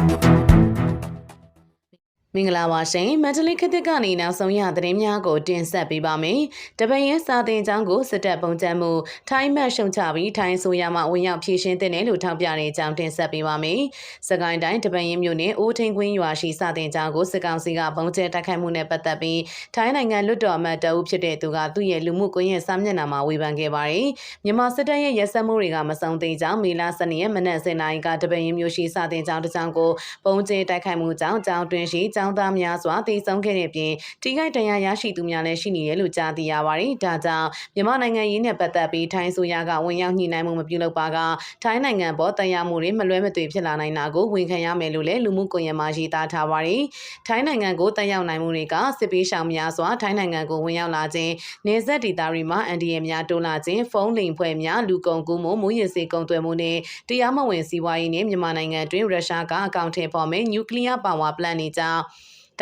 Thank you. မင်္ဂလာပါရှင်မန္တလေးခေတ်သစ်ကနေနောက်ဆုံးရသတင်းများကိုတင်ဆက်ပေးပါမယ်။တပည့်ရဲ့စာတင်ကျောင်းကိုစစ်တပ်ပုံချမှုထိုင်းမတ်ရှုံချပြီးထိုင်းဆိုရမှဝင်ရောက်ဖြည့်ရှင်းတဲ့နယ်လို့ထောက်ပြတဲ့အကြောင်းတင်ဆက်ပေးပါမယ်။စကိုင်းတိုင်းတပည့်ရင်မြို့နယ်အိုးထင်းကွင်းရွာရှိစာတင်ကျောင်းကိုစစ်ကောင်စီကပုံကျဲတိုက်ခိုက်မှုနဲ့ပတ်သက်ပြီးထိုင်းနိုင်ငံလွတ်တော်အမတ်တအုပ်ဖြစ်တဲ့သူကသူ့ရဲ့လူမှုကွန်ရက်စာမျက်နှာမှာဝေဖန်ခဲ့ပါတယ်။မြန်မာစစ်တပ်ရဲ့ရက်စက်မှုတွေကမဆုံးသေးကြောင်းမေလ12ရက်မနက်7:00နာရီကတပည့်ရင်မြို့ရှိစာတင်ကျောင်းတစ်ကျောင်းကိုပုံကျဲတိုက်ခိုက်မှုကြောင့်ကျောင်းတွင်ရှိကျောင်းသားများစွာတည်ဆုံးခဲ့တဲ့ပြင်ထိခိုက်ဒဏ်ရာရရှိသူများလည်းရှိနေတယ်လို့ကြားသိရပါတယ်။ဒါကြောင့်မြန်မာနိုင်ငံရေးနဲ့ပတ်သက်ပြီးထိုင်းဆိုရကဝင်ရောက်ညှိနှိုင်းမှုမပြုလုပ်ပါကထိုင်းနိုင်ငံပေါ်တရားမှုတွေမလွဲမသွေဖြစ်လာနိုင်တာကိုဝန်ခံရမယ်လို့လည်းလူမှုကွန်ရက်မှာရေးသားထားပါတယ်။ထိုင်းနိုင်ငံကိုတက်ရောက်နိုင်မှုတွေကစစ်ပေးရှောင်များစွာထိုင်းနိုင်ငံကိုဝင်ရောက်လာခြင်းနေဆက်ဒေသတွေမှာအန်ဒီရများတိုးလာခြင်းဖုန်းလိမ်ဖွဲ့များလူကုန်ကူးမှုမူရစ်စေကုန်သွယ်မှုနဲ့တရားမဝင်စီးပွားရေးနဲ့မြန်မာနိုင်ငံတွင်ရုရှားကအကောင့်ထဲပေါ်မဲ့နျူကလ িয়ার ပါဝါပလန်တွေကြောင့်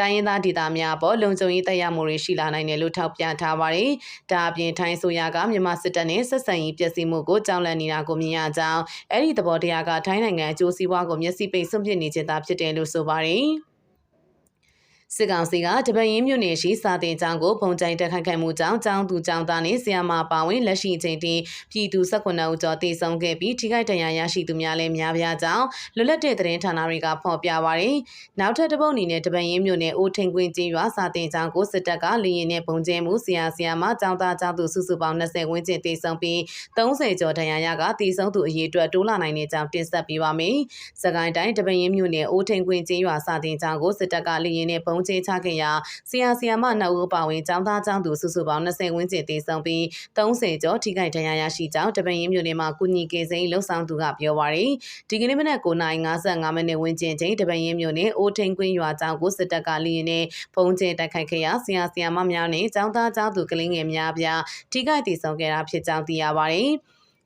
တိုင်းရင်းသားဒေသများပေါ်လုံခြုံရေးတပ်ရမှုတွေရှိလာနိုင်တယ်လို့ထောက်ပြထားပါတယ်။ဒါအပြင်ထိုင်းဆိုရကမြန်မာစစ်တပ်နဲ့ဆက်ဆံရေးပျက်စီးမှုကိုကြောင်းလန့်နေတာကိုမြင်ရကြောင်းအဲ့ဒီသဘောတရားကထိုင်းနိုင်ငံအကျိုးစီးပွားကိုမျက်စိပိတ်စွန့်ပစ်နေခြင်းသာဖြစ်တယ်လို့ဆိုပါတယ်။ စစ်ကောင်စီကတပရင်မြို့နယ်ရှိစာတင်ကျောင်းကိုပုံကြိုင်တက်ခိုက်ခဲ့မှုကြောင့်ကျောင်းသူကျောင်းသားနဲ့ဆရာမပါဝင်လက်ရှိအချိန်ထိပြည်သူ18ဦးကျော်တည်ဆုံခဲ့ပြီးထိခိုက်ဒဏ်ရာရရှိသူများလည်းများပြားကြောင်းလွတ်လပ်တဲ့သတင်းဌာနတွေကဖော်ပြပါရယ်နောက်ထပ်တစ်ပုတ်အနေနဲ့တပရင်မြို့နယ်အိုထင်ကွင်းကျေးရွာစာတင်ကျောင်းကိုစစ်တပ်ကလေရင်နဲ့ပုံကျဲမှုဆရာဆရာမကျောင်းသားကျောင်းသူစုစုပေါင်း20ဝန်းကျင်တည်ဆုံပြီး30ကျော်ဒဏ်ရာရကတည်ဆုံသူအရေးအတွက်တိုးလာနိုင်တဲ့ကြောင်းတင်ဆက်ပေးပါမယ်။စကိုင်းတိုင်းတပရင်မြို့နယ်အိုထင်ကွင်းကျေးရွာစာတင်ကျောင်းကိုစစ်တပ်ကလေရင်နဲ့ပုံကျဲချခဲ့ရာဆရာဆရာမနှစ်ဦးပါဝင်ကျောင်းသားကျောင်းသူစုစုပေါင်း20ဝန်းကျင်တည်ဆုံပြီး30ကျော်ထိခိုက်ဒဏ်ရာရရှိကြောင်းတပင်းရင်းမြို့နယ်မှာကုညီကေစိန်လှုပ်ဆောင်သူကပြောပါရယ်ဒီကနေ့မနက်9:55မိနစ်ဝန်းကျင်ချိန်တပင်းရင်းမြို့နယ်အိုထိန်ကွင်းရွာကျောင်းကိုစစ်တပ်ကလီရင်နဲ့ပုံကျဲတိုက်ခိုက်ခဲ့ရာဆရာဆရာမများနဲ့ကျောင်းသားကျောင်းသူကလေးငယ်များပြားထိခိုက်တည်ဆုံခဲ့တာဖြစ်ကြောင်းသိရပါရယ်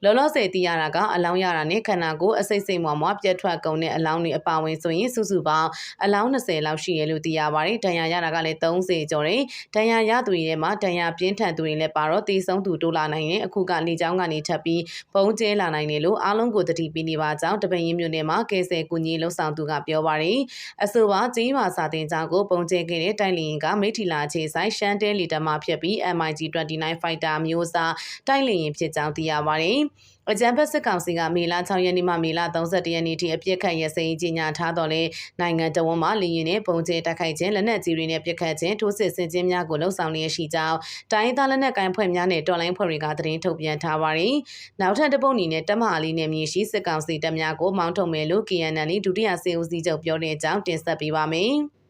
လောလောဆယ်သိရတာကအလောင်းရတာနဲ့ခန္ဓာကိုယ်အစိတ်စိတ်မွားမွားပြတ်ထွက်ကုန်တဲ့အလောင်းတွေအပါဝင်ဆိုရင်စုစုပေါင်းအလောင်း20လောက်ရှိရလို့သိရပါတယ်။ဒဏ်ရာရတာကလည်း30ကျော်တယ်။ဒဏ်ရာရသူတွေထဲမှာဒဏ်ရာပြင်းထန်သူတွေလည်းပါတော့တည်ဆုံးသူတိုးလာနိုင်ရင်အခုကနေချောင်းကနေထပ်ပြီးပုံကျဲလာနိုင်တယ်လို့အားလုံးကိုတတိပေးနေပါကြောင်းတပင်ရင်မြို့နယ်မှာကဲဆယ်ကူညီလှုပ်ဆောင်သူကပြောပါတယ်။အဆိုပါကျင်းပါစာတင်ကြောင်းကိုပုံကျဲခဲ့တဲ့တိုင်လီရင်ကမိထီလာခြေဆိုင်ရှန်တဲလီတမဖြစ်ပြီး MiG-29 Fighter မျိုးစားတိုင်လီရင်ဖြစ်ကြောင်းသိရပါတယ်။အကြံဖက်စစ်ကောင်စီကမေလ6ရက်နေ့မှမေလ31ရက်နေ့ထိအပြစ်ခတ်ရစိန်ကြီးညာထားတော်လဲနိုင်ငံတော်ဝန်မှလင်းရင်နဲ့ပုံကျဲတိုက်ခိုက်ခြင်းလက်နက်ကြီးတွေနဲ့ပြစ်ခတ်ခြင်းထိုးစစ်ဆင်ခြင်းများကိုလှုံ့ဆော်လျက်ရှိကြောင်းတိုင်းသားလက်နက်ကိုင်ဖွဲ့များနဲ့တော်လိုင်းဖွဲ့တွေကသတင်းထုတ်ပြန်ထားပါတယ်။နောက်ထပ်တစ်ပုတ်အနေနဲ့တမဟာလီနဲ့မြေရှိစစ်ကောင်စီတပ်များကိုမောင်းထုတ်မယ်လို့ KNL ဒုတိယစေဦးစီးချုပ်ပြောတဲ့အကြောင်းတင်ဆက်ပေးပါမယ်။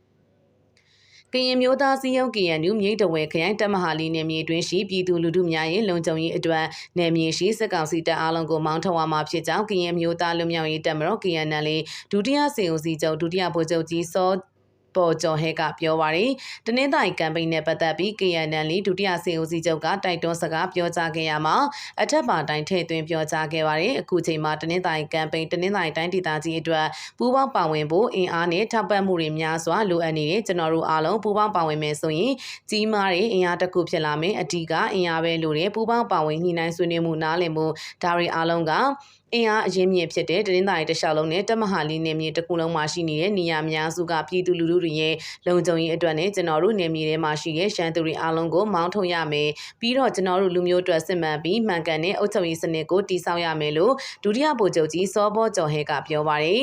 ကရင်မျိုးသားစည်းရုံး KNU မြိတ်တဝဲခရိုင်တမဟာလီနယ်မြေတွင်ရှိပြည်သူလူထုများရဲ့လုံခြုံရေးအတွက်နယ်မြေရှိစစ်ကောင်စီတပ်အားလုံးကိုမောင်းထုတ်ရမှာဖြစ်ကြောင်းကရင်မျိုးသားလူမျိုးရေးတပ်မတော် KNL ဒုတိယစေဦးစီးချုပ်ဒုတိယဗိုလ်ချုပ်ကြီးစော ပေါ်ကျော်ဟဲကပြောပါရယ်တနင်္သာရီကမ်ပိန်းနဲ့ပတ်သက်ပြီး KNL ဒုတိယစေဦးစီးချုပ်ကတိုက်တွန်းစကားပြောကြားခဲ့ရမှာအထက်ပါတိုင်းထည့်သွင်းပြောကြားခဲ့ပါရယ်အခုချိန်မှာတနင်္သာရီကမ်ပိန်းတနင်္သာရီတိုင်းဒေသကြီးအတွက်ပူးပေါင်းပါဝင်ဖို့အင်အားနဲ့ထောက်ပံ့မှုတွေများစွာလိုအပ်နေတယ်ကျွန်တော်တို့အားလုံးပူးပေါင်းပါဝင်မယ်ဆိုရင်ကြီးမားတဲ့အင်အားတစ်ခုဖြစ်လာမယ်အဓိကအင်အားပဲလိုတယ်ပူးပေါင်းပါဝင်ညှိနှိုင်းဆွေးနွေးမှုနားလည်မှုဒါတွေအားလုံးကအင်အားအရင်းမြစ်ဖြစ်တဲ့တနင်္သာရီတခြားလုံးနဲ့တမဟာလီနယ်မြေတစ်ခုလုံးမှာရှိနေတဲ့နေရာများစုကပြည်သူလူထုတွေရဲ့လုံခြုံရေးအတွက်နဲ့ကျွန်တော်တို့နယ်မြေထဲမှာရှိတဲ့ရှမ်းသူတွေအားလုံးကိုမောင်းထုတ်ရမယ်ပြီးတော့ကျွန်တော်တို့လူမျိုးအတွက်စစ်မှန်ပြီးမှန်ကန်တဲ့အုပ်ချုပ်ရေးစနစ်ကိုတည်ဆောက်ရမယ်လို့ဒုတိယဗိုလ်ချုပ်ကြီးစောဘောကျော်ဟဲကပြောပါတယ်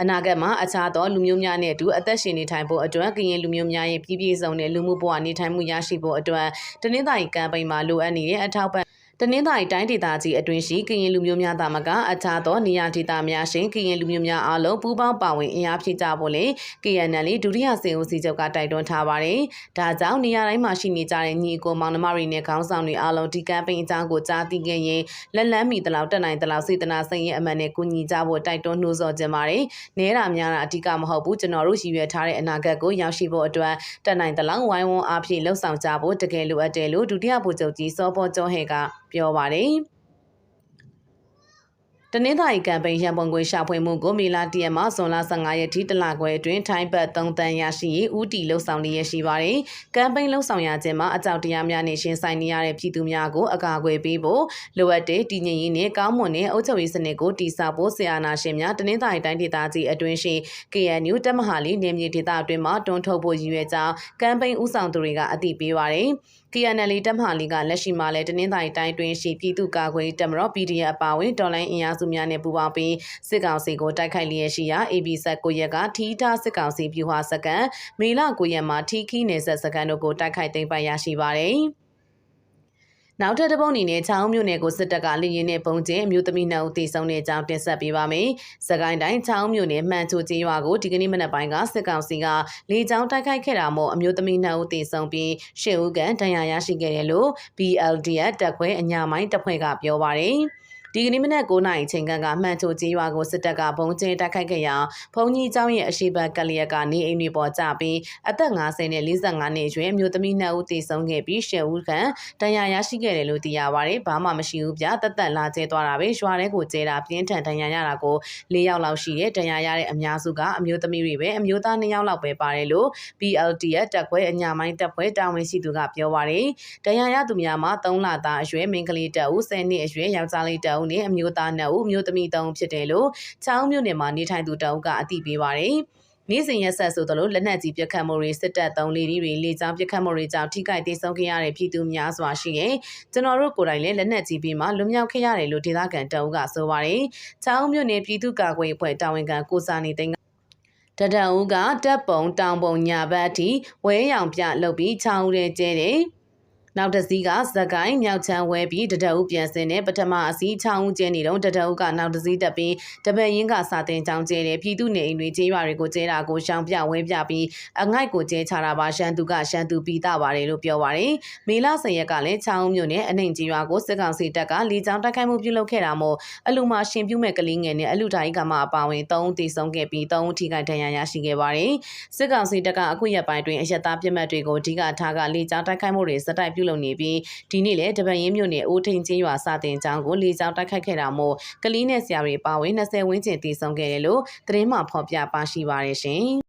အနာဂတ်မှာအခြားသောလူမျိုးများနဲ့အတူအသက်ရှင်နေထိုင်ဖို့အတွက်ကရင်လူမျိုးများရဲ့ပြည်ပြည့်စုံတဲ့လူမှုဘဝနေထိုင်မှုရရှိဖို့အတွက်တနင်္သာရီကမ်ပိန်းမှာလိုအပ်နေတဲ့အထောက်ပံ့ တနင်္သာရီတိုင်းဒေသကြီးအတွင်းရှိကရင်လူမျိုးများသားမကအခြားသောနေရာဒေသများရှင်ကရင်လူမျိုးများအားလုံးပူးပေါင်းပါဝင်အင်အားဖြည့်ကြဖို့လေ KNL ဒုတိယစေဦးစီးချုပ်ကတိုက်တွန်းထားပါတယ်။ဒါကြောင့်နေရာတိုင်းမှာရှိနေကြတဲ့ညီအကိုမောင်နှမတွေနဲ့ခေါင်းဆောင်တွေအားလုံးဒီကမ်ပိန်းအကြောင်းကိုကြားသိခဲ့ရင်လက်လန်းမီတလောက်တက်နိုင်တလောက်စေတနာစိတ်ရဲ့အမှန်နဲ့ကူညီကြဖို့တိုက်တွန်းနှိုးဆော်ခြင်းပါတယ်။နဲတာများတာအဓိကမဟုတ်ဘူးကျွန်တော်တို့ရည်ရွယ်ထားတဲ့အနာဂတ်ကိုရောက်ရှိဖို့အတွက်တက်နိုင်တလောက်ဝိုင်းဝန်းအားဖြင့်လှုပ်ဆောင်ကြဖို့တကယ်လိုအပ်တယ်လို့ဒုတိယဗိုလ်ချုပ်ကြီးစောဘောကျော်ဟဲကပြောပါတယ် တနင်္သာရီကမ်ပိန်းရန်ပုံငွေရှာဖွေမှုကိုမေလာတရက်မှဇွန်လ15ရက်ထိတလခွဲအတွင်းထိုင်းဘတ်3တန်ရရှိရေးဦးတီလှုပ်ဆောင်နေရရှိပါတယ်။ကမ်ပိန်းလှုပ်ဆောင်ရခြင်းမှာအကြောက်တရားများနဲ့ရှင်ဆိုင်နေရတဲ့ပြည်သူများကိုအကာအကွယ်ပေးဖို့လိုအပ်တဲ့တည်ငြိမ်ရေးနဲ့ကောင်းမွန်တဲ့အုပ်ချုပ်ရေးစနစ်ကိုတည်ဆောက်ဖို့ဆရာနာရှင်များတနင်္သာရီတိုင်းဒေသကြီးအတွင်းရှိ KNU တက်မဟာလီနေမြေဒေသအတွင်းမှာတွန်းထုတ်ဖို့ရည်ရွယ်ကြောင်းကမ်ပိန်းဦးဆောင်သူတွေကအသိပေးပါတယ်။ KNL တက်မဟာလီကလက်ရှိမှာလည်းတနင်္သာရီတိုင်းတွင်ရှိပြည်သူ့ကာကွယ်ရေးတပ်မတော် PDF အပါအဝင်တော်လိုင်းအင်အားစုများနဲ့ပူးပေါင်းပြီးစစ်ကောင်စီကိုတိုက်ခိုက်လျက်ရှိရာ AB ဆက်9ရက်ကထီးထားစစ်ကောင်စီပြူဟာစကန်မေလ9ရက်မှာထီးခီးနယ်ဆက်စကန်တို့ကိုတိုက်ခိုက်သိမ်းပိုက်ရရှိပါတယ်။နောက်ထပ်တစ်ပုတ်အနေနဲ့ချောင်းမြို့နယ်ကိုစစ်တပ်ကလေရင်နဲ့ပုံကျင်းအမျိုးသမီးနှုတ်တေဆုံးတဲ့အကြောင်းတင်ဆက်ပေးပါမယ်။စကိုင်းတိုင်းချောင်းမြို့နယ်မှန်ချိုကျေးရွာကိုဒီကနေ့မနက်ပိုင်းကစစ်ကောင်စီကလေကြောင်းတိုက်ခိုက်ခဲ့တာမို့အမျိုးသမီးနှုတ်တေဆုံးပြီးရှစ်ဦးကန်ဒဏ်ရာရရှိခဲ့တယ်လို့ BLDF တပ်ခွဲအညာမိုင်းတပ်ဖွဲ့ကပြောပါရယ်။ ဒီကနေ့မနက်9:00နာရီချိန်ကမှန်ချိုကျေးရွာကိုစစ်တပ်ကဘုံကျဲတိုက်ခိုက်ခဲ့ရာဘုံကြီးကျောင်းရဲ့အရှိဘက်ကလျက်ကနေအိမ်တွေပေါ်ကျပြီးအသက်50နဲ့45နှစ်အရွယ်မျိုးသမီး2ဦးသေဆုံးခဲ့ပြီး10ဦးခန့်ဒဏ်ရာရရှိခဲ့တယ်လို့သိရပါတယ်။ဘာမှမရှိဘူးဗျ။တက်တက်လာကျဲသွားတာပဲ။ရွာထဲကိုကျဲတာပြင်းထန်ဒဏ်ရာရတာကို၄ယောက်လောက်ရှိတယ်။ဒဏ်ရာရတဲ့အများစုကအမျိုးသမီးတွေပဲအမျိုးသား2ယောက်လောက်ပဲပါတယ်လို့ BLT ရဲ့တက်ခွဲအညာမိုင်းတက်ခွဲတာဝန်ရှိသူကပြောပါတယ်။ဒဏ်ရာရသူများမှာ3လသားအရွယ်မိန်းကလေးတက်ဦး10နှစ်အရွယ်ယောက်ျားလေးတက်ဦးနဲ့အမျိုးသားနှစ်ဦးအမျိုးသမီး3ဦးဖြစ်တယ်လို့ချောင်းမြို့နယ်မှာနေထိုင်သူတအုပ်ကအသိပေးပါတယ်။နေ့စဉ်ရက်ဆက်ဆိုသလိုလက်နက်ကြီးပြတ်ခတ်မှုတွေစစ်တပ်သုံးလေတွေလေကြောင်းပြတ်ခတ်မှုတွေကြောင့်ထိခိုက်ဒေဆုံးခဲ့ရတဲ့ပြည်သူများစွာရှိရင်ကျွန်တော်တို့ကိုယ်တိုင်လည်းလက်နက်ကြီးပြီးမှလွတ်မြောက်ခဲ့ရတယ်လို့ဒေသခံတအုပ်ကဆိုပါတယ်။ချောင်းမြို့နယ်ပြည်သူ့ကာကွယ်ရေးအဖွဲ့တာဝန်ခံကိုစာနေသိန်းတတအုပ်ကတပ်ပုံတောင်ပုံညာဘက်အထိဝဲရောင်ပြလုပ်ပြီးချောင်းရဲကျဲတယ်။ နောက်တစ်စီးကဇကိုင်းမြောက်ချမ်းဝဲပြီးတတအုပ်ပြန်စင်တဲ့ပထမအစီးချောင်းဦးကျဲနေတော့တတအုပ်ကနောက်တစ်စီးတက်ပြီးတပည့်ရင်းကစာတင်ချောင်းကျဲတယ်ပြည်သူနေအိမ်တွေကျေးရွာတွေကိုကျဲတာကိုရှောင်ပြဝဲပြပြီးအငိုက်ကိုကျဲချတာပါရှမ်းသူကရှမ်းသူပြီးတာပါတယ်လို့ပြောပါတယ်မေလဆယ်ရက်ကလည်းချောင်းဦးမြို့နယ်အနှိမ်ကြီးရွာကိုစစ်ကောင်စီတပ်ကလီချောင်းတိုက်ခိုက်မှုပြုလုပ်ခဲ့တာမို့အလူမှာရှင်ပြုမဲ့ကလေးငယ်နဲ့အလူတိုင်းကမှအပါဝင်3ဦးတည်ဆုံးခဲ့ပြီး3ဦးထိခိုက်ဒဏ်ရာရရှိခဲ့ပါတယ်စစ်ကောင်စီတပ်ကအခုရက်ပိုင်းတွင်အရက်သားပြစ်မှတ်တွေကိုအဓိကထားကလီချောင်းတိုက်ခိုက်မှုတွေစတိုက်ပြုလုပ်နေပြီးဒီနေ့လည်းတပန်ရင်မြို့နယ်အိုးထိန်ချင်းရွာစတင်ကျောင်းကိုလေကြောင်းတိုက်ခိုက်ခဲ့တာမို့ကလေးနဲ့ဆရာတွေပါဝင်20ဝန်းကျင်တည်ဆုံခဲ့တယ်လို့သတင်းမှဖော်ပြပါရှိပါရရှင်